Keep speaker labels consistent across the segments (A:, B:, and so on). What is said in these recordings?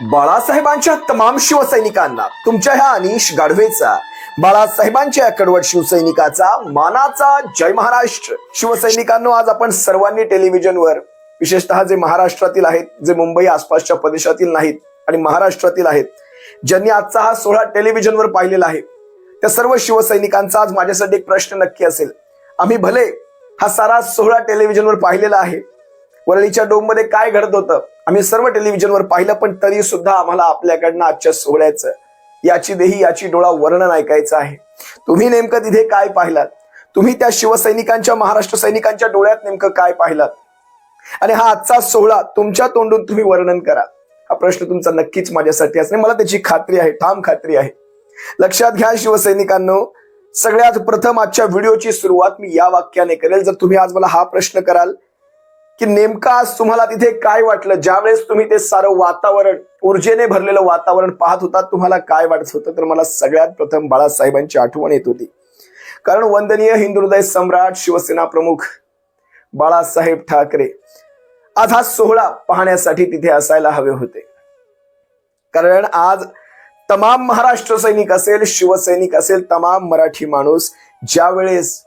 A: बाळासाहेबांच्या तमाम शिवसैनिकांना तुमच्या ह्या अनिश गाढवेचा बाळासाहेबांच्या या कडवट शिवसैनिकाचा मानाचा जय महाराष्ट्र. शिवसैनिकांनो आज आपण सर्वांनी टेलिव्हिजनवर विशेषतः जे महाराष्ट्रातील आहेत जे मुंबई आसपासच्या प्रदेशातील नाहीत आणि महाराष्ट्रातील आहेत ज्यांनी आजचा हा सोहळा टेलिव्हिजनवर पाहिलेला आहे त्या सर्व शिवसैनिकांचा आज माझ्यासाठी एक प्रश्न नक्की असेल. आम्ही भले हा सारा सोहळा टेलिव्हिजनवर पाहिलेला आहे वरळीच्या डोममध्ये काय घडत होतं आम्ही सर्व टेलिव्हिजनवर पाहिलं पण तरी सुद्धा आम्हाला आपल्याकडनं आजच्या सोहळ्याचं याची देही याची डोळा वर्णन ऐकायचं आहे. तुम्ही नेमकं तिथे काय पाहिलात? तुम्ही त्या शिवसैनिकांच्या महाराष्ट्र सैनिकांच्या डोळ्यात नेमकं काय पाहिलात? आणि हा आजचा सोहळा तुमच्या तोंडून तुम्ही वर्णन करा. हा प्रश्न तुमचा नक्कीच माझ्यासाठी असणे मला त्याची खात्री आहे ठाम खात्री आहे. लक्षात घ्या शिवसैनिकांनो सगळ्यात प्रथम आजच्या व्हिडिओची सुरुवात मी या वाक्याने करेल. जर तुम्ही आज मला हा प्रश्न कराल की नेमका आज तुम्हाला तिथे काय वाटलं? ज्यावेळेस तुम्ही ते सारं वातावरण ऊर्जेने भरलेलं वातावरण पाहत होता तुम्हाला काय वाटत होतं? तर मला सगळ्यात प्रथम बाळासाहेबांची आठवण येत होती. कारण वंदनीय हिंदुहृदय सम्राट शिवसेना प्रमुख बाळासाहेब ठाकरे आज हा सोहळा पाहण्यासाठी तिथे असायला हवे होते. कारण आज तमाम महाराष्ट्र सैनिक असेल शिवसैनिक असेल तमाम मराठी माणूस ज्यावेळेस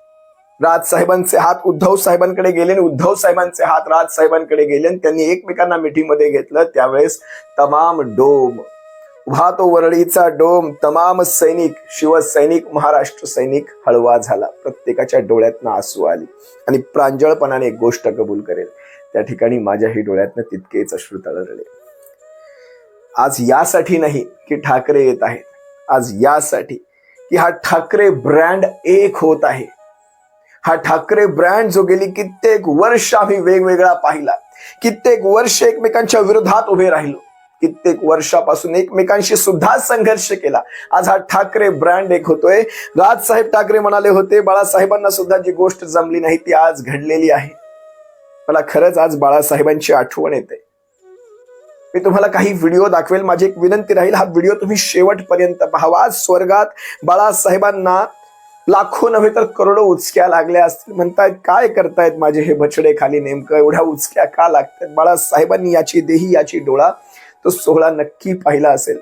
A: राज साहेबांचे हात उद्धव साहेबांकडे गेले आणि उद्धव साहेबांचे हात राज साहेबांकडे गेले आणि त्यांनी एकमेकांना मिठीमध्ये घेतलं. त्यावेळेस तमाम डोम उभा तो वरळीचा डोम तमाम सैनिक शिवसैनिक महाराष्ट्र सैनिक हळवा झाला. प्रत्येकाच्या डोळ्यातनं आसू आली आणि प्रांजळपणाने एक गोष्ट कबूल करेल. त्या ठिकाणी माझ्याही डोळ्यातनं तितकेच अश्रू तळरले. आज यासाठी नाही की ठाकरे येत आहेत. आज यासाठी की हा ठाकरे ब्रँड एक होत आहे. हा ठाकरे ब्रँड जो गेली कित्येक वर्ष आम्ही वेगवेगळा पाहिला. कित्येक वर्ष एकमेकांच्या विरोधात उभे राहिलो. कित्येक वर्षापासून एकमेकांशी सुद्धा संघर्ष केला. आज हा ठाकरे ब्रँड एक होतोय. राजसाहेब ठाकरे म्हणाले होते बाळासाहेबांना सुद्धा जी गोष्ट जमली नाही ती आज घडलेली आहे. मला खरंच आज बाळासाहेबांची आठवण येते. मी तुम्हाला काही व्हिडिओ दाखवेल. माझी एक विनंती राहील हा व्हिडिओ तुम्ही शेवटपर्यंत पाहावा. स्वर्गात बाळासाहेबांना लाखो नव्हे तर करोडो उचक्या लागल्या असतील. म्हणतायत काय करतायत माझे हे बछडे खाली नेमकं? एवढ्या उचक्या का लागतात? बाळासाहेबांनी याची देही याची डोळा तो सोहळा नक्की पाहिला असेल.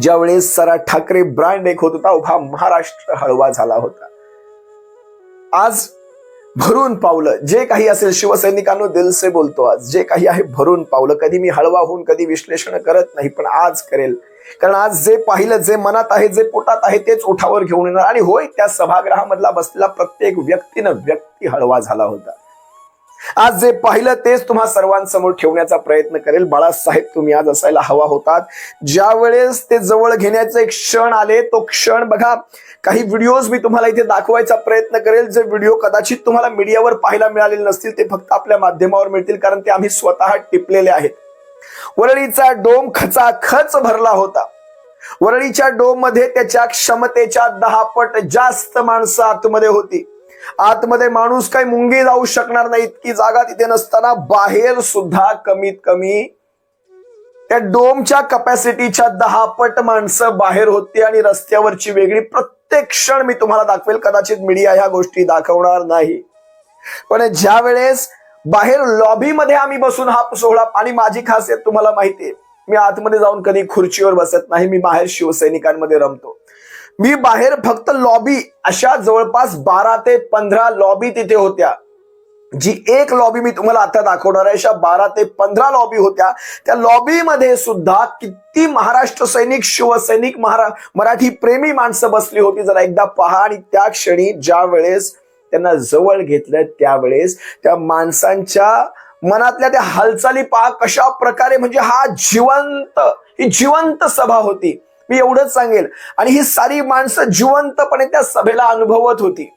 A: ज्यावेळेस सरा ठाकरे ब्रँड एक होत होता उभा महाराष्ट्र हळवा झाला होता. आज भरून पावलं. जे काही असेल शिवसैनिकांनो दिलसे बोलतो आज. जे काही आहे भरून पावलं. कधी मी हळवा होऊन कधी विश्लेषण करत नाही पण आज करेल. कारण आज जे पाहिलं जे मनात आहे जे पोटात आहे तेच ओठावर घेऊन येणार. आणि होय त्या सभागृहामधला बसलेला प्रत्येक व्यक्तीनं व्यक्ती हळवा झाला होता. आज जे पाहिलं तेच तुम्हा सर्वांसमोर ठेवण्याचा प्रयत्न करेल. बाळासाहेब तुम्ही आज असायला हवा होतात. ज्या वेळेस ते जवळ घेण्याचे क्षण आले तो क्षण बघा. काही व्हिडिओज मी तुम्हाला इथे दाखवायचा प्रयत्न करेल. जे व्हिडिओ कदाचित तुम्हाला मीडियावर पाहायला मिळालेले नसतील ते फक्त आपल्या माध्यमावर मिळतील कारण ते आम्ही स्वतः टिपलेले आहेत. वरळीचा डोम खचाखच भरला होता. वरळीच्या डोममध्ये त्याच्या क्षमतेच्या दहा पट जास्त माणसं आतमध्ये होती. आतमध्ये माणूस काही मुंगी जाऊ शकणार नाही इतकी जागा तिथे नसताना बाहेर सुद्धा कमीत कमी त्या डोमच्या कपॅसिटीच्या दहा पट माणसं बाहेर होती आणि रस्त्यावरची वेगळी प्रत्येक क्षण मी तुम्हाला दाखवेल. कदाचित मीडिया ह्या गोष्टी दाखवणार नाही. पण ज्या वेळेस बाहेर लॉबीमध्ये आम्ही बसून हा सोहळा आणि माझी खासियत तुम्हाला माहिती आहे मी आतमध्ये जाऊन कधी खुर्चीवर बसत नाही मी बाहेर शिवसैनिकांमध्ये रमतो. मी बाहेर फक्त लॉबी अशा जवळपास बारा ते पंधरा लॉबी तिथे होत्या. जी एक लॉबी मी तुम्हाला आता दाखवणार आहे अशा बारा ते पंधरा लॉबी होत्या. त्या लॉबीमध्ये सुद्धा किती महाराष्ट्र सैनिक शिवसैनिक महारा मराठी प्रेमी माणसं बसली होती. जरा एकदा पहा आणि त्या क्षणी ज्या वेळेस त्यांना जवळ घेतलं त्यावेळेस त्या माणसांच्या मनातल्या त्या हालचाली पहा कशा प्रकारे म्हणजे हा जिवंत ही जिवंत सभा होती. मी एवढंच सांगेल. आणि ही सारी माणसं जिवंतपणे त्या सभेला अनुभवत होती.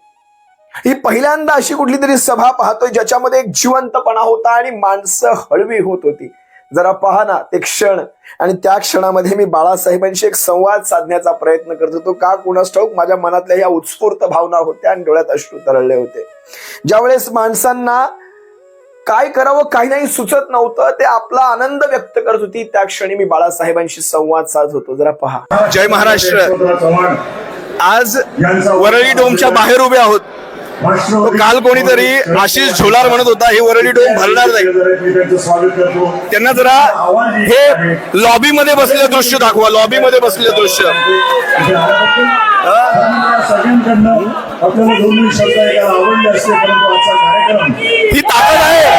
A: ही पहिल्यांदा अशी कुठली तरी सभा पाहतोय ज्याच्यामध्ये एक जिवंतपणा होता आणि माणसं हळवी होत होती. जरा पहा ना ते क्षण. आणि त्या क्षणामध्ये मी बाळासाहेबांशी एक संवाद साधण्याचा प्रयत्न करत होतो. का कुणास ठाऊक माझ्या मनातल्या या उत्स्फूर्त भावना होत्या आणि डोळ्यात अश्रू तरळले होते. ज्यावेळेस माणसांना काय करावं काही नाही सुचत नव्हतं. ते आपला आनंद व्यक्त करत होती. त्या क्षणी मी बाळासाहेबांशी संवाद साधत होतो. जरा पहा.
B: जय महाराष्ट्र. आज वरळी डोमच्या बाहेर उभे आहोत.
A: काल कोणीतरी आशिष झोलार म्हणत होता हे वरळी डोम भरणार नाही. त्यांना जरा हे लॉबी मध्ये बसलेलं दृश्य दाखवा लॉबी मध्ये बसलेलं दृश्य. ही ताकद आहे.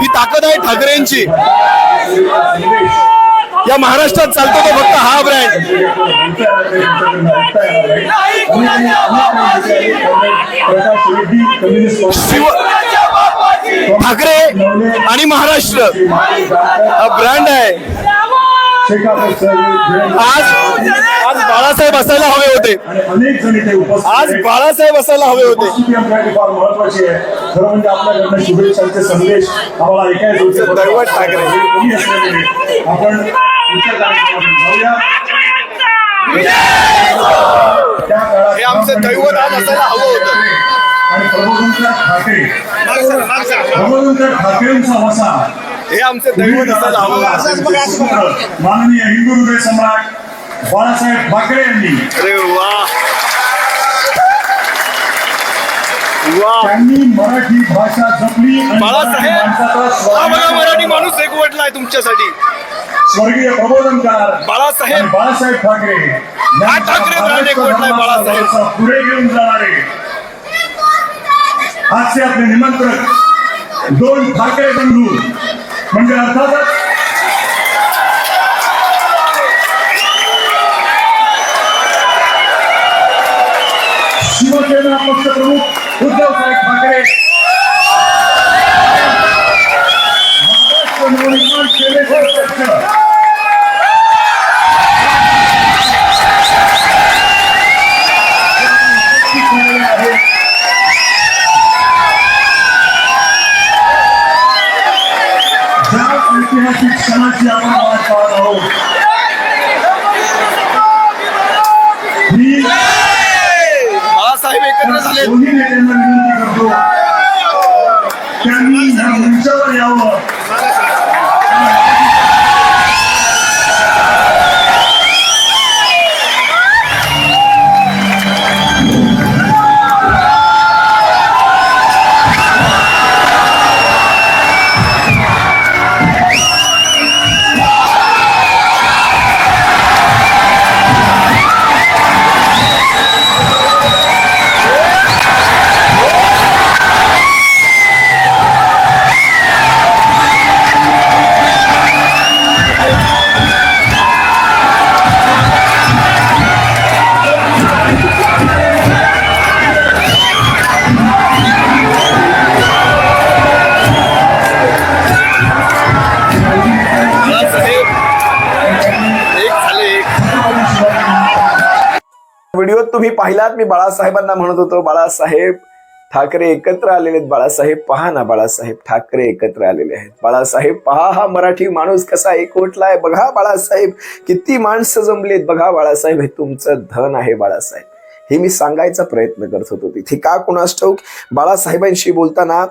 A: ही ताकद आहे ठाकरेंची. या महाराष्ट्रात चालतो तो फक्त हा ब्रँड शिव ठाकरे आणि महाराष्ट्र हा ब्रँड आहे. आज आज बाळासाहेब असायला हवे होते. आज. बाळासाहेब असायला हवे होते.
B: म्हणजे शुभेच्छांचे संदेश आम्हाला
A: दैवत ठाकरे.
B: आपण
A: हे आमचं दैवत आज असायला हवं होतं.
B: आणि प्रबोधनकर ठाकरे. प्रबोधनकर ठाकरेंचा वसा.
A: हे आमचे दैवत असायला हवं होतं.
B: माननीय हिंदू हृदय सम्राट बाळासाहेब ठाकरे यांनी. त्यांनी मराठी भाषा जपली
A: बाळासाहेब
B: मराठी
A: माणूस एकवटलाय तुमच्यासाठी.
B: स्वर्गीय प्रबोधनकार
A: बाळासाहेब.
B: बाळासाहेब ठाकरे
A: ठाकरे ब्रांड एक
B: महाराष्ट्र
A: वटलाय बाळासाहेब.
B: धर्माचा पुढे घेऊन जाणारे आजचे आपले निमंत्रक दोन ठाकरे बंधू. म्हणजे अर्थातच शिवसेना पक्षप्रमुख उद्धव साहेब ठाकरे
A: तुम्ही पाहिलात? मी बाळासाहेबांना म्हणत होतो बाळासाहेब ठाकरे एकत्र आलेले आहेत. बाळासाहेब पहा ना बाळासाहेब ठाकरे एकत्र आलेले आहेत. बाळासाहेब पहा हा मराठी माणूस कसा एकवटला आहे. बघा बाळासाहेब किती माणसं जमलीत बघा बाळासाहेब हे तुमचं धन आहे बाळासाहेब. हे मी सांगायचा प्रयत्न करत होतो. तिथे का कुणास ठाऊक? बाळासाहेबांशी बोलताना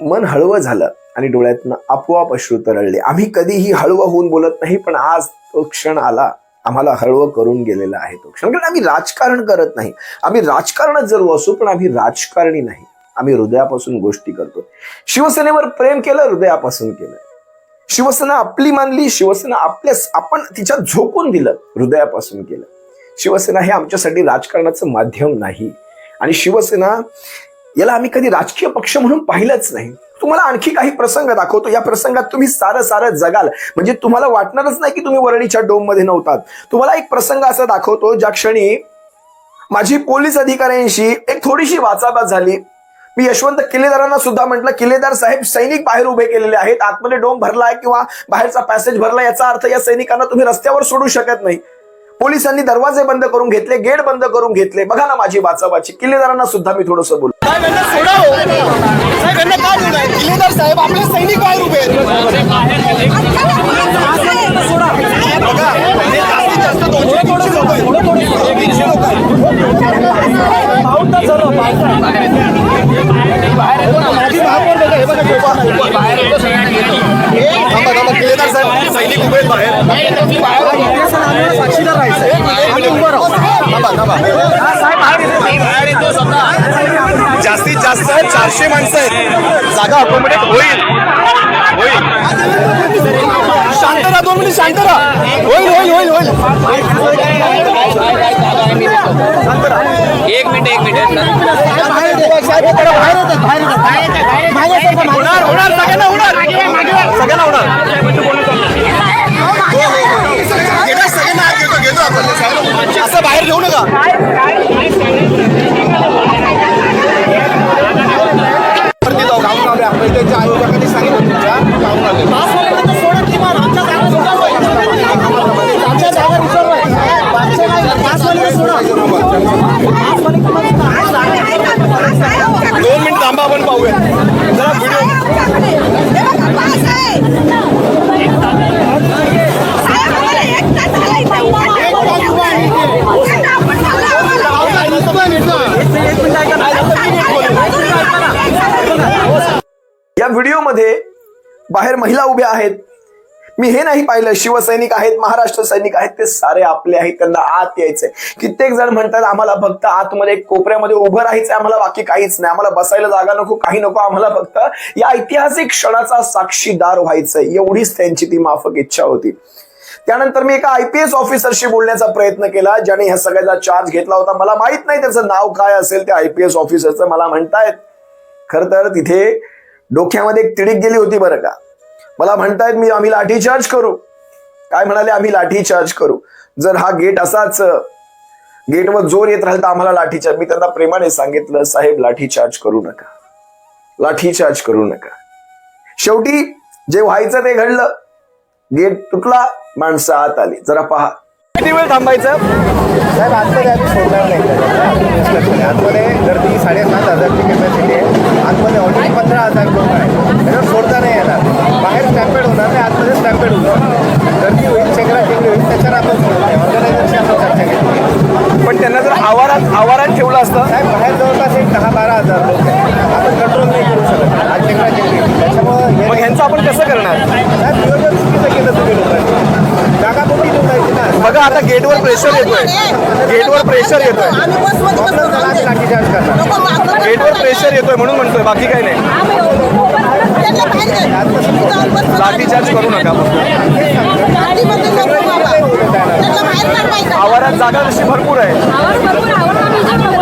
A: मन हळवं झालं आणि डोळ्यातनं आपोआप अश्रू तरळले. आम्ही कधीही हळवं होऊन बोलत नाही पण आज तो क्षण आला. आम्हाला हळवं करून गेलेला आहे तो क्षण. कारण आम्ही राजकारण करत नाही. आम्ही राजकारणात जर असू पण आम्ही राजकारणी नाही. आम्ही हृदयापासून गोष्टी करतो. शिवसेनेवर प्रेम केलं हृदयापासून केलं. शिवसेना आपली मानली शिवसेना आपल्या आपण तिच्या झोकून दिलं हृदयापासून केलं. शिवसेना हे आमच्यासाठी राजकारणाचं माध्यम नाही. आणि शिवसेना याला आम्ही कधी राजकीय पक्ष म्हणून पाहिलंच नाही. तुम्हाला आणखी काही प्रसंग दाखवतो. या प्रसंगात तुम्ही सारं सारं जगाल. म्हणजे तुम्हाला वाटणारच नाही की तुम्ही वरळीच्या डोममध्ये नव्हतात. तुम्हाला एक प्रसंग असा दाखवतो ज्या क्षणी माझी पोलीस अधिकाऱ्यांशी एक थोडीशी वाचाबात झाली. मी यशवंत किल्लेदारांना सुद्धा म्हटलं किल्लेदार साहेब सैनिक बाहेर उभे केलेले आहेत. आतमध्ये डोम आहे किंवा बाहेरचा पॅसेज भरला याचा अर्थ या सैनिकांना तुम्ही रस्त्यावर सोडू शकत नाही. पोलिसांनी दरवाजे बंद करून घेतले गेट बंद करून घेतले. बघा ना माझी वाचाबाची. किल्लेदारांना सुद्धा मी थोडंसं बोल. सैनिक उभे आहेत बाहेर?
C: साक्षीदार राहायचं.
A: जास्तीत जास्त चारशे माणसं आहेत. जागा अकोमोडेट होईल. होईल. शांत राहा दोन मिनिट शांत राहा. होईल होईल होईल होईल.
D: एक मिनिट एक मिनिट.
A: होणार होणार सगळ्यांना होणार. सगळ्यांना होणार. हे नाही पाहिलं. शिवसैनिक आहेत महाराष्ट्र सैनिक आहेत ते सारे आपले आहेत. त्यांना आत यायचंय. कित्येक जण म्हणतात आम्हाला फक्त आतमध्ये कोपऱ्यामध्ये उभं राहायचंय आम्हाला बाकी काहीच नाही. आम्हाला बसायला जागा नको काही नको आम्हाला फक्त या ऐतिहासिक क्षणाचा साक्षीदार व्हायचंय. एवढीच त्यांची ती माफक इच्छा होती. त्यानंतर मी एका आयपीएस ऑफिसरशी बोलण्याचा प्रयत्न केला ज्याने ह्या सगळ्याचा चार्ज घेतला होता. मला माहीत नाही त्याचं नाव काय असेल त्या आयपीएस ऑफिसरचं मला म्हणतायत खर तर तिथे डोक्यामध्ये एक तिडीक गेली होती बरं का? मला म्हणतायत मी आम्ही लाठी चार्ज करू. काय म्हणाले आम्ही लाठी चार्ज करू. जर हा गेट असाच गेटवर जोर येत राहील तर आम्हाला लाठी चार्ज मी त्यांना प्रेमाने सांगितलं साहेब लाठी चार्ज करू नका. लाठी चार्ज करू नका. शेवटी जे व्हायचं ते घडलं. गेट तुटला माणसं आत आली. जरा पहा. किती वेळ थांबायचं?
E: साहेब आतमध्ये आम्ही सोडणार नाही. आतमध्ये गर्दी साडेसात हजारची कॅपॅसिटी आहे. आतमध्ये ऑलरेडी पंधरा हजार लोक आहेत. स्टॅम्पेड होणार नाही आतमध्ये स्टॅम्पेड होणार. गर्दी होईल चेकरा चेकरी होईल त्याच्यावर आपण नाही. ऑर्गनायझरशी आपण चर्चा केली.
A: पण त्यांना जर आवारात आवारात ठेवलं असतं?
E: साहेब बाहेर जवळपास एक दहा बारा हजार लोक आपण कंट्रोल नाही करू शकत. आज चेकरा चेकरी त्याच्यामुळं
A: मग ह्यांचं आपण कसं करणार?
E: नियोजन चुकीचं केलं तुम्ही लोकांनी.
A: बघा आता गेटवर प्रेशर येतोय. गेटवर प्रेशर येतोय. गेटवर प्रेशर येतोय म्हणून म्हणतोय बाकी काही नाही. लाठीचार्ज करू नका आवारात जागा तशी भरपूर आहे.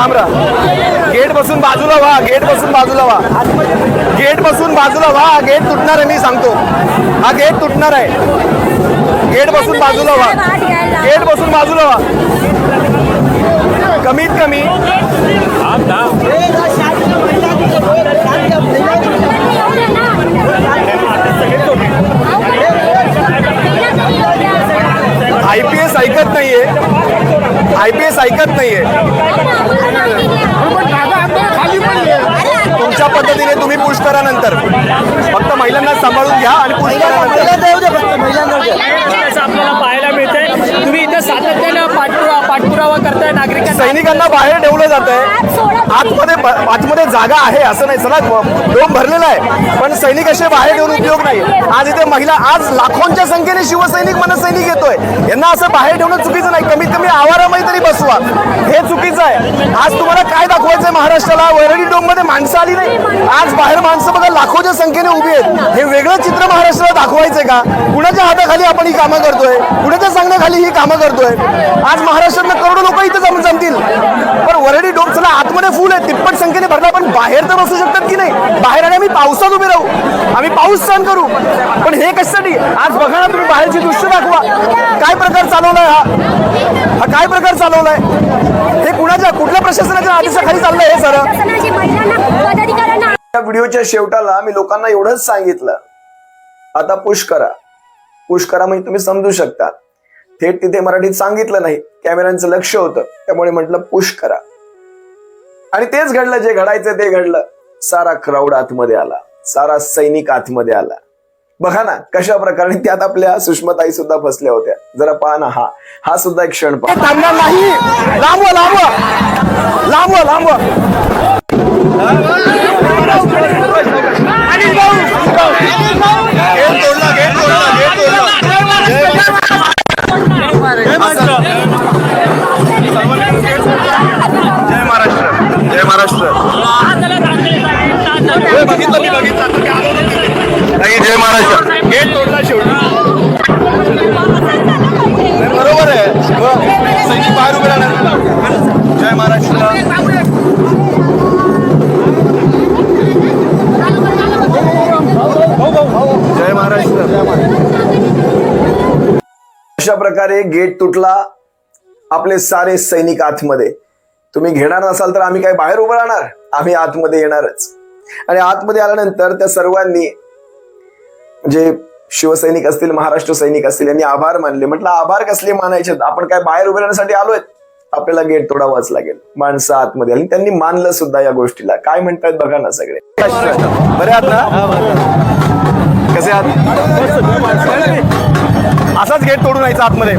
A: लांब राहा. गेटपासून बाजूला व्हा गेटपासून बाजूला व्हा. गेटपासून बाजूला व्हा गेट तुटणार आहे मी सांगतो. हा गेट तुटणार आहे. गेटपासून बाजूला व्हा. गेटपासून बाजूला व्हा. कमीत कमी. आय पी एस ऐकत नाहीये. आय पी एस ऐकत नाहीये. तुमच्या पद्धतीने तुम्ही पुश करा नंतर. फक्त महिलांना सांभाळून घ्या आणि पुश करा नंतर.
D: आपल्याला पाहायला पाठपुरावा करताय नागरिकांना.
A: सैनिकांना बाहेर ठेवलं जात आहे आतमध्ये आतमध्ये जागा आहे असं नाही. चला डोम भरलेला आहे. पण सैनिक असे बाहेर ठेवून उपयोग नाही. आज इथे महिला आज लाखोंच्या संख्येने शिवसैनिक मनसैनिक येतोय. यांना असं बाहेर ठेवणं चुकीचं नाही. कमीत कमी आवारामध्ये तरी बसवा. हे चुकीचं आहे. आज तुम्हाला काय दाखवायचंय महाराष्ट्राला? वरळी डोममध्ये माणसं आली नाही. आज बाहेर माणसं बघा लाखोच्या संख्येने उभी आहेत. हे वेगळं चित्र महाराष्ट्राला दाखवायचंय का? कुणाच्या हाताखाली आपण ही कामं करतोय? कुणाच्या सांगण्याखाली ही कामं करतोय? आज महाराष्ट्रातनं करोडो लोक इथं जम जमतील. पण वरडी डोम आतमध्ये फुल आहे तिप्पट संख्येने भरला पण बाहेर तर बसू शकतात की नाही? बाहेर आणि आम्ही पावसात उभे राहू. आम्ही पाऊस सहन करू. पण हे कशासाठी? आज बघा ना तुम्ही बाहेरची दृश्य दाखवा. काय प्रकार चालवलाय हा? हा काय प्रकार चालवलाय? हे कुणाच्या कुठल्या प्रशासनाच्या आदेशाखाली चाललंय हे सर? या व्हिडिओच्या शेवटाला मी लोकांना एवढंच सांगितलं. आता पुश करा पुश करा म्हणजे तुम्ही समजू शकता. थेट तिथे मराठीत सांगितलं नाही. कॅमेऱ्यांचं लक्ष होतं. त्यामुळे म्हटलं पुश करा. आणि तेच घडलं जे घडायचं ते घडलं. सारा क्राऊड आतमध्ये आला. सारा सैनिक आतमध्ये आला. बघा ना कशा प्रकारे त्यात आपल्या सुषमताई सुद्धा फसल्या होत्या. जरा पहा ना हा. हा सुद्धा एक क्षण थांबणार नाही. लांबवा लांबवा लांबवा लांबवा बघितलं मी बघितलं. नाही, जय महाराष्ट्र. गेट तोडला शेवटी. बरोबर आहे. सैनिक बाहेर उभे राहणार. जय महाराष्ट्र. जय महाराष्ट्र. अशा प्रकारे गेट तुटला आपले सारे सैनिक आतमध्ये. तुम्ही घेणार नसाल तर आम्ही काय बाहेर उभं राहणार? आम्ही आतमध्ये येणारच. आणि आतमध्ये आल्यानंतर त्या सर्वांनी म्हणजे शिवसैनिक असतील महाराष्ट्र सैनिक असतील यांनी आभार मानले. म्हटलं आभार कसले मानायचे? आपण काय बाहेर उभे राहण्यासाठी आलोय? आपल्याला गेट तोडावाच लागेल. माणसं आतमध्ये आली. त्यांनी मानलं सुद्धा या गोष्टीला. काय म्हणतात बघा ना सगळे. बरे आहात ना? कसे आहात? असाच गेट तोडून यायचा आतमध्ये.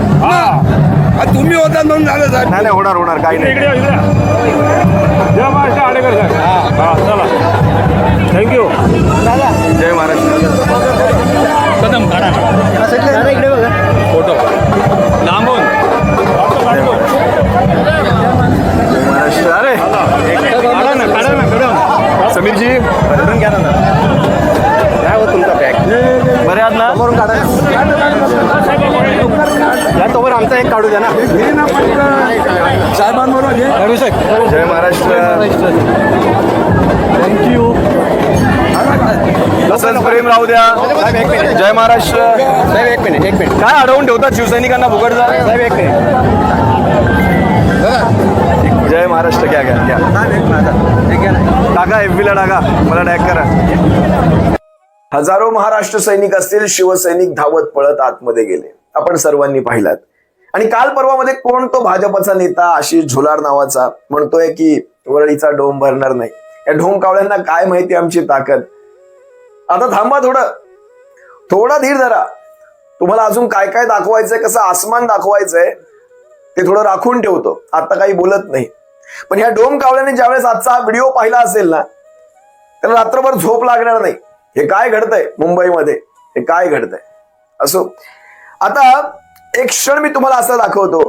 C: तुम्ही होता म्हणून झालं साहेब.
A: नाही नाही होणार होणार काही नाही.
F: जय महाराष्ट्र आडेकर साहेब. हा. चला. थँक्यू
A: जय महाराष्ट्र.
F: कदम काढा. फोटो. लांबून.
A: जय महाराष्ट्र. अरे
F: काढा ना काढा ना कदम
A: समीरजी. पटकन घ्या ना बरे आहात ना समोरून काढा या तोवर आमचा एक काढू द्या ना.
C: साहेबांबरोबर घे.
A: शक जय महाराष्ट्र. थँक्यू असंच प्रेम राहू द्या. जय महाराष्ट्र. साहेब एक मिनिट एक मिनिट. काय अडवून ठेवतात शिवसैनिकांना फुकटचा? साहेब एक मिनिट. जय महाराष्ट्र घ्या घ्या घ्या. टाका एफ ला टाका. मला टॅग करा. हजारो महाराष्ट्र सैनिक असतील शिवसैनिक धावत पळत आतमध्ये गेले. आपण सर्वांनी पाहिलात. आणि काल परवामध्ये कोण तो भाजपचा नेता आशिष झोलार नावाचा म्हणतोय की वरळीचा डोम भरणार नाही. या ढोम कावळ्यांना काय माहिती आमची ताकद? आता थांबा थोडं. थोडा धीर धरा. तुम्हाला अजून काय काय दाखवायचंय कसं आसमान दाखवायचंय ते थोडं राखून ठेवतो. आता काही बोलत नाही. पण ह्या डोम कावळ्याने ज्यावेळेस आजचा हा व्हिडिओ पाहिला असेल ना त्याला रात्रभर झोप लागणार नाही. हे काय घडतंय मुंबईमध्ये? हे काय घडतंय? असो. आता एक क्षण मी तुम्हाला असं दाखवतो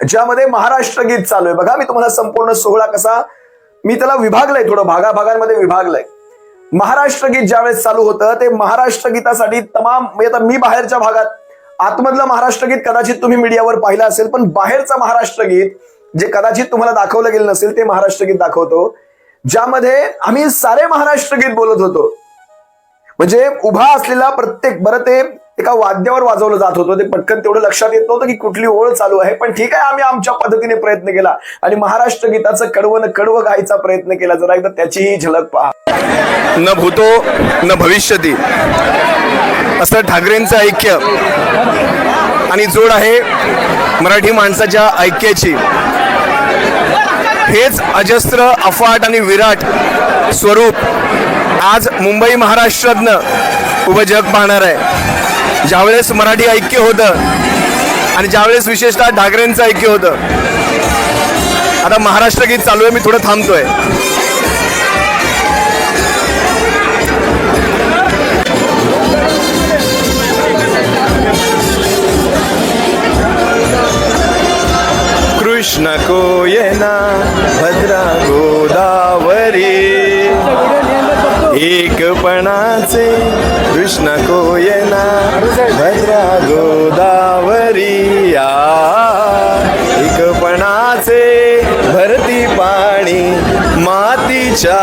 A: ज्यामध्ये महाराष्ट्र गीत चालू आहे. बघा मी तुम्हाला संपूर्ण सोहळा कसा मी त्याला विभागलंय थोडं भागा भागांमध्ये विभागलंय. महाराष्ट्र गीत ज्यावेळेस चालू होतं ते महाराष्ट्र गीतासाठी तमाम म्हणजे आता मी बाहेरच्या भागात आतमधलं महाराष्ट्र गीत कदाचित तुम्ही मीडियावर पाहिलं असेल पण बाहेरचं महाराष्ट्र गीत जे कदाचित तुम्हाला दाखवलं गेलं नसेल ते महाराष्ट्र गीत दाखवतो. ज्यामध्ये आम्ही सारे महाराष्ट्र गीत बोलत होतो. म्हणजे उभा असलेला प्रत्येक बरं ते एका वाद्यावर वाजवलं जात होतं. ते पटकन तेवढं लक्षात येत नव्हतं की कुठली ओळ चालू आहे. पण ठीक आहे आम्ही आमच्या पद्धतीने प्रयत्न केला. आणि महाराष्ट्र गीताचं कडवं न कडवं गायचा प्रयत्न केला. जरा एकदा त्याचीही झलक पहा. न भूतो न भविष्यती. असं ठाकरेंचं ऐक्य. आणि जोड आहे मराठी माणसाच्या ऐक्याची. हेच अजस्त्र अफाट आणि विराट स्वरूप. आज मुंबई महाराष्ट्रातनं उभं जग पाहणार आहे. ज्यावेळेस मराठी ऐक्य होतं आणि ज्यावेळेस विशेषतः ठाकरेंचं ऐक्य होतं आता महाराष्ट्र गीत चालू आहे मी थोडं थांबतोय. कृष्ण कोयना भद्रा गोदावरी एकपणाचे कृष्ण कोयना भद्रा गोदावरी एकपणाचे भरती पाणी मातीच्या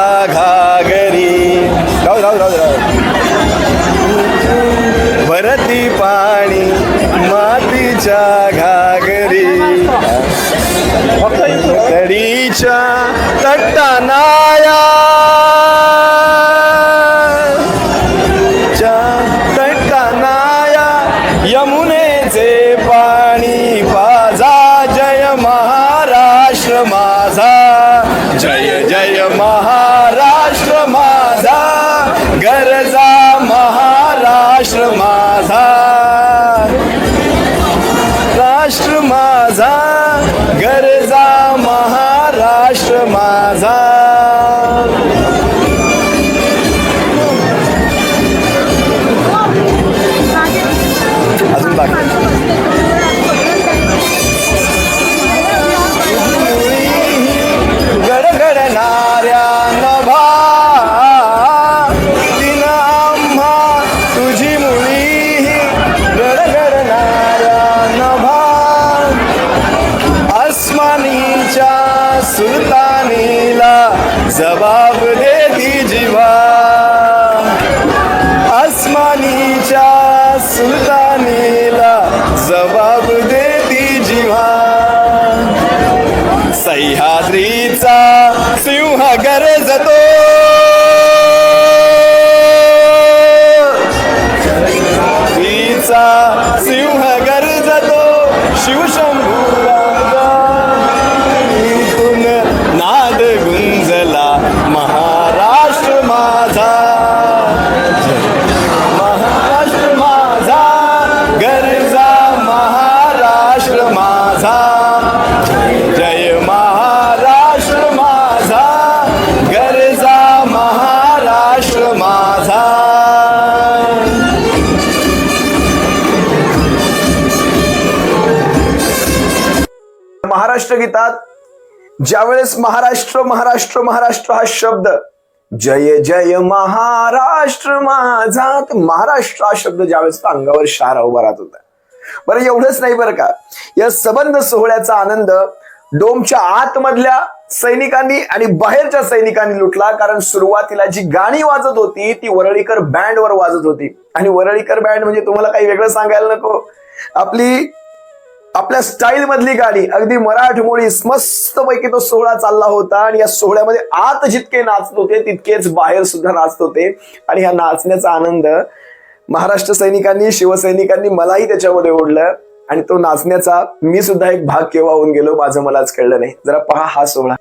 A: महाराष्ट्र माझा ज्यावेळेस महाराष्ट्र महाराष्ट्र महाराष्ट्र हा शब्द. जय जय महाराष्ट्र माझा महाराष्ट्र हा शब्द ज्यावेळेस अंगावर शार उभा राहत होता. बरं एवढंच नाही बरं का? या सबंध सोहळ्याचा आनंद डोमच्या आतमधल्या सैनिकांनी आणि बाहेरच्या सैनिकांनी लुटला कारण सुरुवातीला जी गाणी वाजत होती ती वरळीकर बँड वर वाजत होती. आणि वरळीकर बँड म्हणजे तुम्हाला काही वेगळं सांगायला नको. आपली आपल्या स्टाईल मधली गाडी अगदी मराठमोळी मस्त पैकी तो सोहळा चालला होता. आणि या सोहळ्यामध्ये आत जितके नाचत होते तितकेच बाहेर सुद्धा नाचत होते. आणि ह्या नाचण्याचा आनंद महाराष्ट्र सैनिकांनी शिवसैनिकांनी मलाही त्याच्यामध्ये ओढलं. आणि तो नाचण्याचा मी सुद्धा एक भाग केव्हा होऊन गेलो माझं मलाच कळलं नाही. जरा पहा हा सोहळा.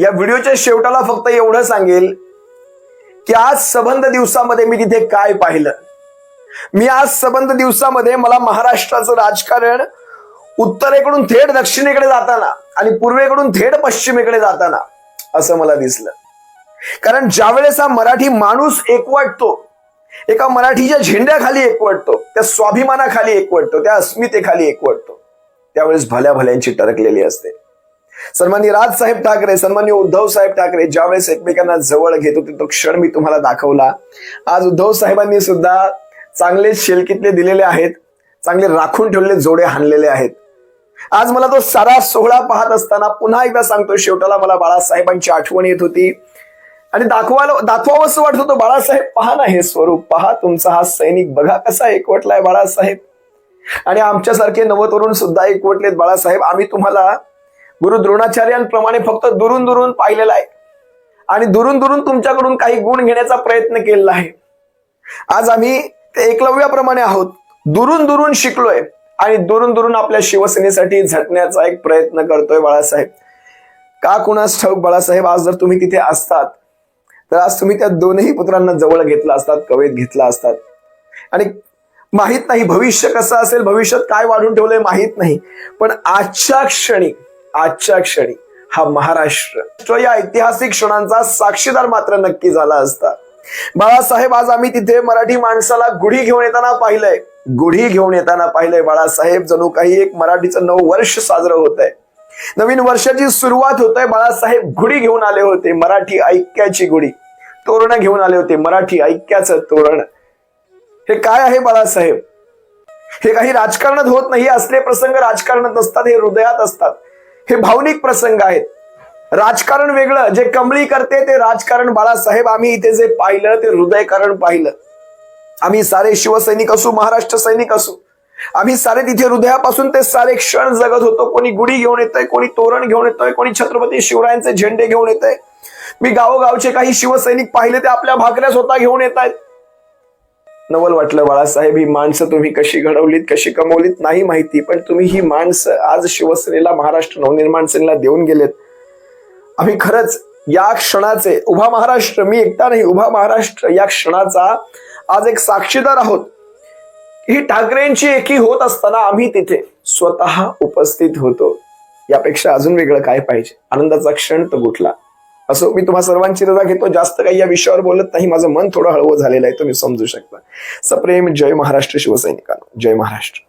A: या व्हिडिओच्या शेवटाला फक्त एवढं सांगेल की आज सबंध दिवसामध्ये मी तिथे काय पाहिलं? मी आज सबंध दिवसामध्ये मला महाराष्ट्राचं राजकारण उत्तरेकडून थेट दक्षिणेकडे जाताना आणि पूर्वेकडून थेट पश्चिमेकडे जाताना असं मला दिसलं. कारण ज्यावेळेस हा मराठी माणूस एकवटतो एका मराठीच्या झेंड्याखाली एकवटतो त्या स्वाभिमानाखाली एकवटतो त्या अस्मितेखाली एकवटतो त्यावेळेस भल्या भल्यांची टरकलेली असते. सन्मान्य राजसाहेब ठाकरे सन्मान्य उद्धव साहेब ठाकरे ज्यावेळेस एकमेकांना जवळ घेत होते तो क्षण मी तुम्हाला दाखवला. आज उद्धव साहेबांनी सुद्धा चांगले शेलकीतले दिलेले आहेत चांगले राखून ठेवलेले जोडे हाणलेले आहेत. आज मला तो सारा सोहळा पाहत असताना पुन्हा एकदा सांगतो शेवटाला मला बाळासाहेबांची आठवण येत होती. आणि दाखवायला दाखवावं असं वाटत होतं बाळासाहेब पहा ना हे स्वरूप पहा तुमचा हा सैनिक बघा कसा एकवटलाय बाळासाहेब. आणि आमच्यासारखे नवतरुण सुद्धा एकवटलेत बाळासाहेब. आम्ही तुम्हाला गुरु द्रोणाचार्यांप्रमाणे फक्त दुरून दुरून पाहिलेलं आहे. आणि दुरून दुरून तुमच्याकडून काही गुण घेण्याचा प्रयत्न केलेला आहे. आज आम्ही ते एकलव्याप्रमाणे आहोत. दुरून दुरून शिकलोय आणि दुरून दुरून आपल्या शिवसेनेसाठी झटण्याचा एक प्रयत्न करतोय बाळासाहेब. का कुणास ठाऊक बाळासाहेब आज जर तुम्ही तिथे असतात तर आज तुम्ही त्या दोनही पुत्रांना जवळ घेतला असतात कवेत घेतला असतात. आणि माहीत नाही भविष्य कसं असेल भविष्यात काय वाढून ठेवलंय माहीत नाही. पण आजच्या क्षणी आजच्या क्षणी हा महाराष्ट्र. या ऐतिहासिक क्षणांचा साक्षीदार मात्र नक्की झाला असता. बाळासाहेब आज आम्ही तिथे मराठी माणसाला गुढी घेऊन येताना पाहिलंय. गुढी घेऊन येताना पाहिलंय. बाळासाहेब जणू काही एक मराठीचं नऊ वर्ष साजरं होत आहे नवीन वर्षाची सुरुवात होत आहे बाळासाहेब गुढी घेऊन आले होते. मराठी ऐक्याची गुढी. तोरण घेऊन आले होते. मराठी ऐक्याचं तोरण. हे काय आहे बाळासाहेब? हे काही राजकारणात होत नाही. असले प्रसंग राजकारणात नसतात हे हृदयात असतात. हे भावनिक प्रसंग आहेत. राजकारण वेगळं जे कमळी करते ते राजकारण. बाळासाहेब आम्ही इथे जे पाहिलं ते हृदयकारण पाहिलं. आम्ही सारे शिवसैनिक असू महाराष्ट्र सैनिक असू. आम्ही सारे तिथे हृदयापासून ते सारे क्षण जगत होतो. कोणी गुढी घेऊन येतोय कोणी तोरण घेऊन येतोय कोणी छत्रपती शिवरायांचे झेंडे घेऊन येतोय. मी गावोगावचे काही शिवसैनिक पाहिले ते आपल्या भाकऱ्या स्वतः घेऊन येत आहेत. नवल वाटलं बाळासाहेब ही माणसं तुम्ही कशी घडवलीत कशी कमवलीत नाही माहिती पण तुम्ही ही माणसं आज शिवसेनेला महाराष्ट्र नवनिर्माण सेनेला देऊन गेलेत. आम्ही खरंच या क्षणाचे उभा महाराष्ट्र मी एकटा नाही उभा महाराष्ट्र या क्षणाचा आज एक साक्षीदार आहोत. ही ठाकरेंची एकी होत असताना आम्ही तिथे स्वतः उपस्थित होतो. यापेक्षा अजून वेगळं काय पाहिजे? आनंदाचा क्षण तो गुठला. असो मी तुम्हा सर्वांची रजा घेतो. जास्त काही या विषयावर बोलत नाही. माझं मन थोडं हळवं झालेलं आहे. तुम्ही समजू शकता. सप्रेम जय महाराष्ट्र शिवसैनिकांनो. जय महाराष्ट्र.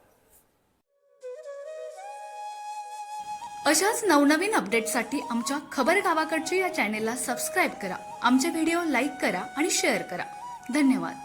G: अशाच नवनवीन अपडेटसाठी आमच्या खबर गावाकडच्या या चॅनेलला सबस्क्राईब करा. आमचे व्हिडिओ लाईक करा आणि शेअर करा. धन्यवाद.